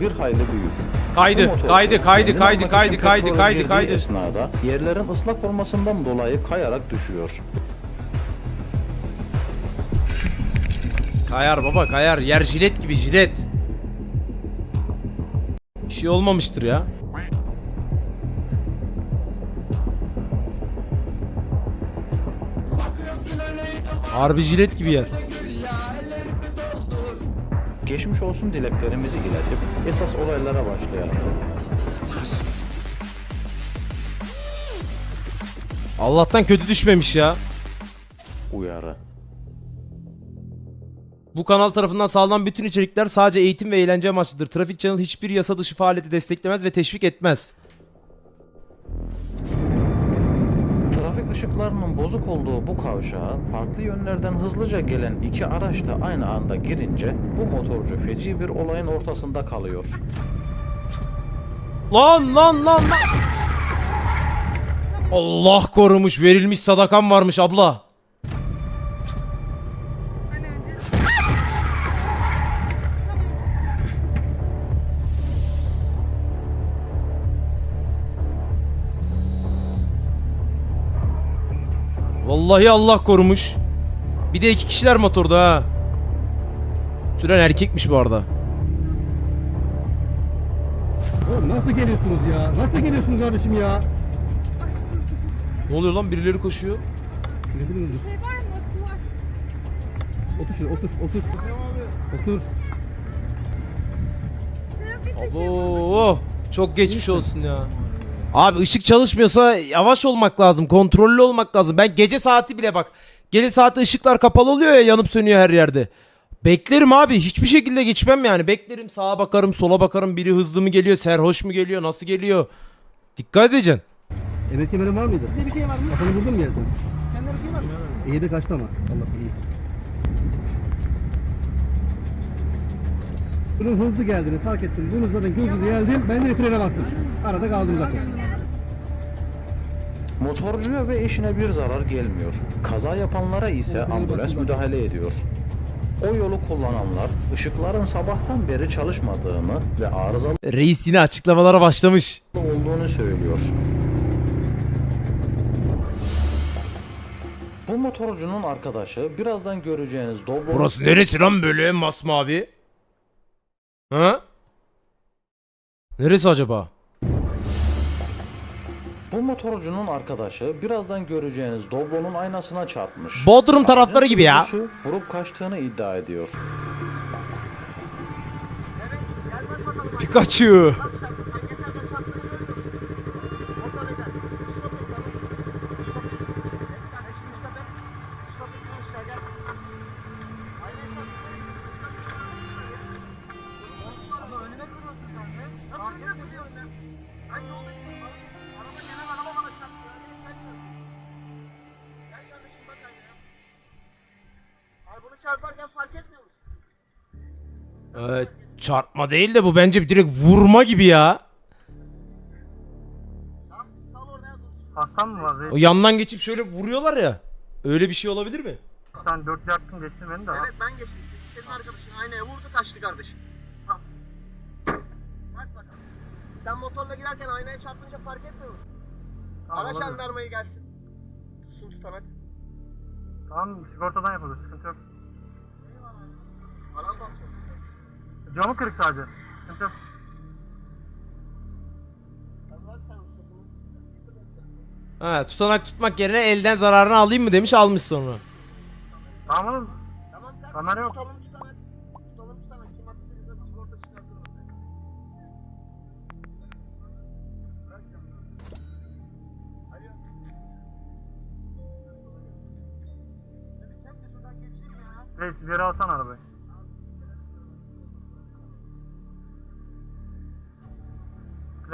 bir hayli büyük. Kaydı, motor, kaydı, kaydı, kaydı, kaydı, kaydı, kaydı, kaydı. esnada yerlerin ıslak olmasından dolayı kayarak düşüyor. Kayar baba kayar. Yer jilet gibi jilet. Bir şey olmamıştır ya. Harbi jilet gibi yer. Geçmiş olsun dileklerimizi iletip esas olaylara başlayalım. Allah'tan kötü düşmemiş ya. Uyarı. Bu kanal tarafından sağlanan bütün içerikler sadece eğitim ve eğlence amaçlıdır. Trafik Channel hiçbir yasa dışı faaliyeti desteklemez ve teşvik etmez. Işıklarının bozuk olduğu bu kavşağa farklı yönlerden hızlıca gelen iki araç da aynı anda girince bu motorcu feci bir olayın ortasında kalıyor. Lan lan lan lan. Allah korumuş verilmiş sadakam varmış abla. Vallahi Allah korumuş. Bir de iki kişiler motorda ha. Süren erkekmiş bu arada. Oğlum nasıl geliyorsunuz ya? Nasıl geliyorsunuz kardeşim ya? Ne oluyor lan birileri koşuyor. Ne bileyim dur. Şey var mı? Su var. Otur şuraya otur otur. Otur. Trafik ışığı var. Oo, çok geçmiş olsun ya. Abi ışık çalışmıyorsa yavaş olmak lazım, kontrollü olmak lazım. Ben gece saati bile bak. Gece saati ışıklar kapalı oluyor ya yanıp sönüyor her yerde. Beklerim abi hiçbir şekilde geçmem yani. Beklerim sağa bakarım sola bakarım biri hızlı mı geliyor serhoş mu geliyor nasıl geliyor. Dikkat edeceksin. Emret kemerin var mıydı? Bir şey var mı? Kafanı vurdun mu geldin? Sende bir şey var mı? İyi de kaçtı ama. Allah'tan iyi. Bunun hızlı geldiğini fark ettim. Bunun zaten gözünü geldim. Ben de frene bastım. Arada kaldım zaten. Motorcuya ve eşine bir zarar gelmiyor. Kaza yapanlara ise ambulans müdahale ediyor. O yolu kullananlar ışıkların sabahtan beri çalışmadığını ve arızalı Reis yine açıklamalara başlamış. olduğunu söylüyor. Bu motorcunun arkadaşı birazdan göreceğiniz Dobro Burası neresi lan böyle masmavi? Ha? Neresi acaba? Bu motorcunun arkadaşı birazdan göreceğiniz Doblo'nun aynasına çarpmış. Bodrum tarafları gibi ya. sürücüsü Vurup kaçtığını iddia ediyor. Pikachu. Ee, çarpma değil de bu bence direkt vurma gibi ya. Hastan mı var? O yandan geçip şöyle vuruyorlar ya. Öyle bir şey olabilir mi? Sen dört yaktın geçtin beni de. Evet ben geçtim. Senin arkadaşın aynaya vurdu kaçtı kardeşim. Bak. Bak bakalım. Sen motorla giderken aynaya çarpınca fark etmiyor musun? Ara olabilir. jandarmayı gelsin. Tutsun tutanak. Tamam sigortadan yapılır sıkıntı yok. Alan bakıyor. Camı kırık sadece. Sıkıntı yok. Ha, tutanak tutmak yerine elden zararını alayım mı demiş almış sonra. Tamam oğlum. Tamam sen Kamera yok. tutalım tutanak. Tutalım tutanak. Kim attı bize sigorta çıkartır. Bırak ya. Alo. Reis ileri alsana arabayı.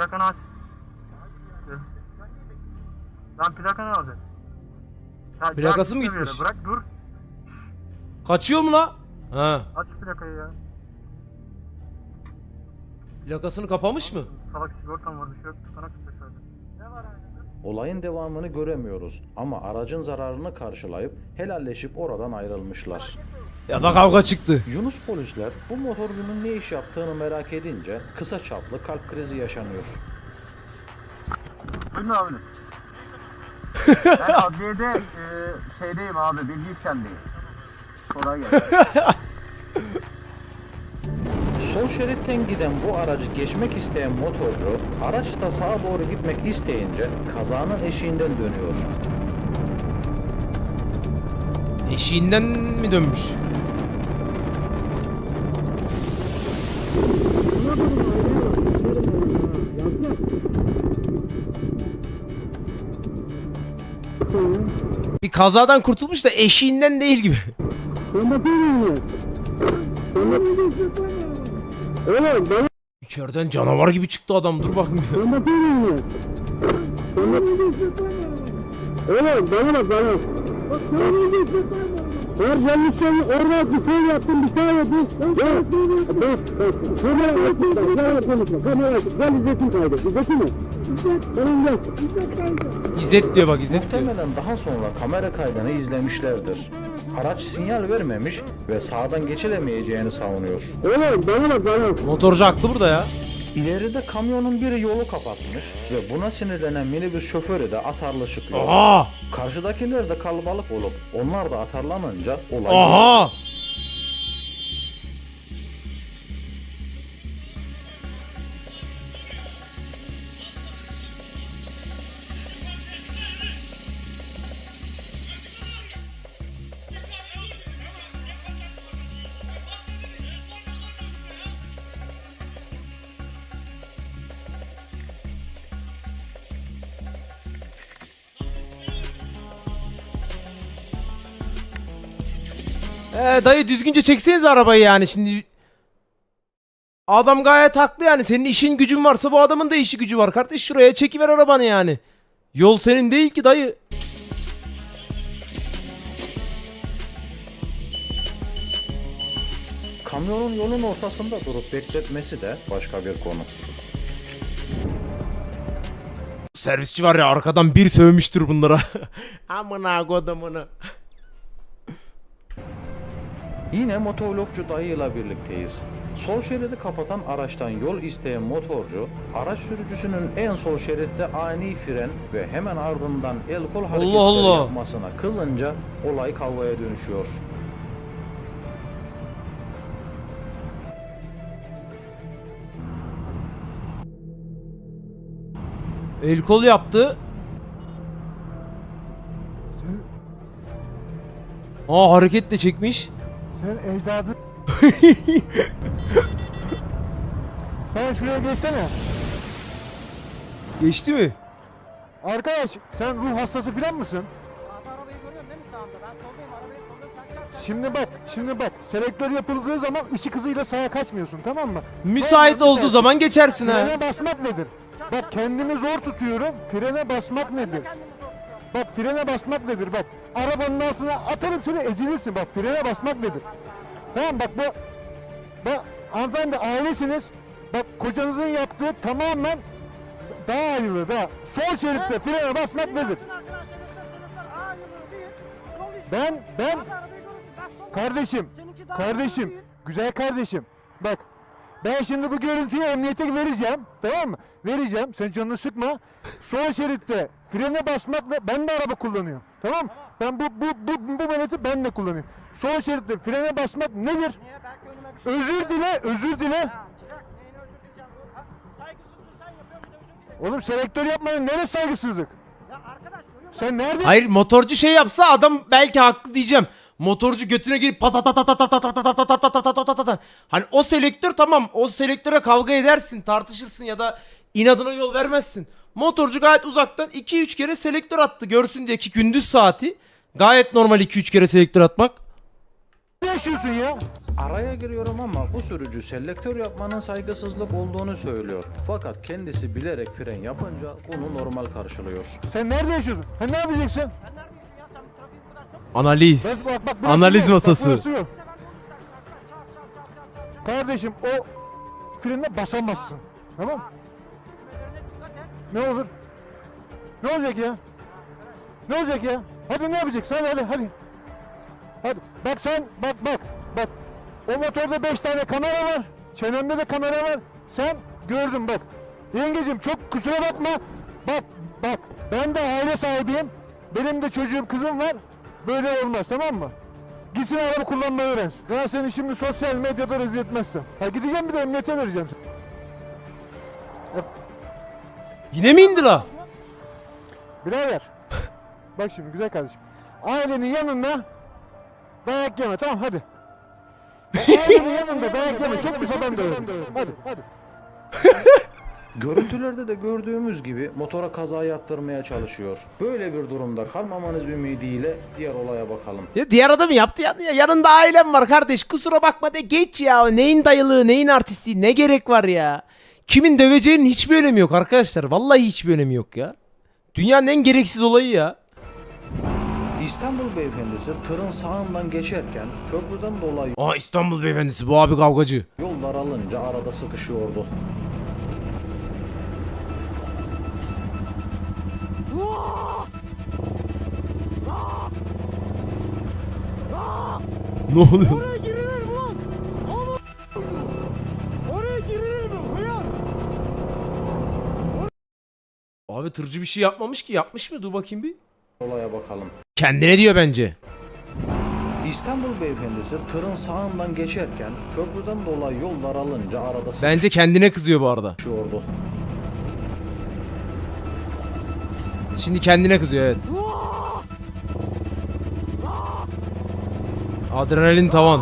Plakanı aç. Lan plakanı alacak. Ya, Plakası mı gitmiş? Bırak dur. Kaçıyor mu la? Ha. Aç plakayı ya. Plakasını kapamış mı? Salak sigortam var bir şey yok. Tutanak. Ne var? Olayın devamını göremiyoruz ama aracın zararını karşılayıp helalleşip oradan ayrılmışlar. Ya da kavga çıktı. Yunus polisler bu motorcunun ne iş yaptığını merak edince kısa çaplı kalp krizi yaşanıyor. Buyurun abi. ben adliyede e, şeydeyim abi, bilgi işlemdeyim. Kolay gelsin. Sol şeritten giden bu aracı geçmek isteyen motorcu araçta sağa doğru gitmek isteyince kazanın eşiğinden dönüyor. Eşiğinden mi dönmüş? Bir kazadan kurtulmuş da eşiğinden değil gibi. İçeriden canavar gibi çıktı adam dur bakayım. Oğlum bana bak bana. Yanlış şey orada bir şey yaptım bir şey yaptım. Ya bak kamera açık kamera konuşma kamera açık gel izletin kaydı izletin mi? Tamam gel. İzzet diyor bak İzzet diyor. Muhtemelen daha sonra kamera kaydını izlemişlerdir. Araç sinyal vermemiş ve sağdan geçilemeyeceğini savunuyor. Oğlum bana bak bana. Motorcu haklı burada ya. İleride kamyonun biri yolu kapatmış ve buna sinirlenen minibüs şoförü de atarlı çıkıyor. Aha! Karşıdakiler de kalabalık olup onlar da atarlanınca olay Aha! Ee, dayı düzgünce çekseniz arabayı yani şimdi. Adam gayet haklı yani. Senin işin gücün varsa bu adamın da işi gücü var. Kardeş şuraya çekiver arabanı yani. Yol senin değil ki dayı. Kamyonun yolun ortasında durup bekletmesi de başka bir konu. Servisçi var ya arkadan bir sövmüştür bunlara. Amına kodumunu. Yine motovlogcu dayıyla birlikteyiz. Sol şeridi kapatan araçtan yol isteyen motorcu, araç sürücüsünün en sol şeritte ani fren ve hemen ardından el kol hareketleri Allah. yapmasına kızınca olay kavgaya dönüşüyor. El kol yaptı. Aa hareket de çekmiş. Sen ecdadın... sen şuraya geçsene. Geçti mi? Arkadaş sen ruh hastası falan mısın? Şimdi bak, şimdi bak. Selektör yapıldığı zaman ışık hızıyla sağa kaçmıyorsun tamam mı? Müsait Sonra olduğu zaman geçersin ha. Frene basmak nedir? Bak kendimi zor tutuyorum. Frene basmak nedir? Bak frene basmak nedir? Bak arabanın altına atarım seni ezilirsin. Bak frene basmak nedir? Tamam bak bu bak hanımefendi ailesiniz. Bak kocanızın yaptığı tamamen daha hayırlı daha. Sol şeritte frene basmak nedir? Ben ben kardeşim kardeşim güzel kardeşim bak ben şimdi bu görüntüyü emniyete vereceğim tamam mı? Vereceğim sen canını sıkma. Sol şeritte frene basmakla ben de araba kullanıyorum tamam mı? Ben bu bu bu bu maneti ben de kullanıyorum. Sol şeritte frene basmak nedir? Özür dile, özür dile. Oğlum selektör yapmanın neresi saygısızlık? Sen nerede? Hayır motorcu şey yapsa adam belki haklı diyeceğim. Motorcu götüne girip pat pat pat pat pat pat pat pat pat pat pat pat pat pat pat pat. Hani o selektör tamam o selektöre kavga edersin tartışırsın ya da inadına yol vermezsin. Motorcu gayet uzaktan 2-3 kere selektör attı görsün diye ki gündüz saati. Gayet normal 2-3 kere selektör atmak. Ne yaşıyorsun ya? Araya giriyorum ama bu sürücü selektör yapmanın saygısızlık olduğunu söylüyor. Fakat kendisi bilerek fren yapınca bunu normal karşılıyor. Sen nerede yaşıyorsun? Ha ne yapacaksın? Analiz. Bak, bak, burası Analiz yok, bak, masası. burası yok. Kardeşim o frene basamazsın. Tamam mı? Ne olur? Ne olacak ya? Ne olacak ya? Hadi ne yapacaksın? Hadi hadi hadi. Hadi bak sen bak bak bak. O motorda 5 tane kamera var. Çenemde de kamera var. Sen gördün bak. Yengecim çok kusura bakma. Bak bak ben de aile sahibiyim. Benim de çocuğum kızım var. Böyle olmaz tamam mı? Gitsin araba kullanmayı öğrensin. Ben seni şimdi sosyal medyada rezil etmezsem. Ha gideceğim bir de emniyete vereceğim. Yine mi indi la? Birader. Bak şimdi güzel kardeşim. Ailenin yanında dayak yeme tamam hadi. Ailenin yanında dayak yeme çok ben de öğrendim. Hadi hadi. Görüntülerde de gördüğümüz gibi motora kaza yaptırmaya çalışıyor. Böyle bir durumda kalmamanız ümidiyle diğer olaya bakalım. Ya diğer adam yaptı ya. ya yanında ailem var kardeş kusura bakma de geç ya. Neyin dayılığı neyin artistliği ne gerek var ya. Kimin döveceğinin hiçbir önemi yok arkadaşlar. Vallahi hiçbir önemi yok ya. Dünyanın en gereksiz olayı ya. İstanbul beyefendisi tırın sağından geçerken köprüden dolayı Aa İstanbul beyefendisi bu abi kavgacı. yol daralınca arada sıkışıyordu. Ne oluyor? Tırcı bir şey yapmamış ki. Yapmış mı? Dur bakayım bir. Olaya bakalım. Kendine diyor bence. İstanbul beyefendisi tırın sağından geçerken köprüden dolayı yol daralınca arada Bence kendine kızıyor bu arada. sıkışıyordu. Şimdi kendine kızıyor evet. Adrenalin tavan.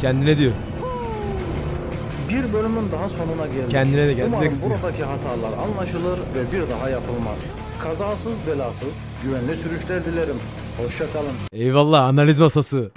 Kendine diyor. Bir bölümün daha sonuna geldik. Kendine de kendine Umarım kızıyor. buradaki hatalar anlaşılır ve bir daha yapılmaz. Kazasız belasız güvenli sürüşler dilerim. Hoşçakalın. Eyvallah analiz masası.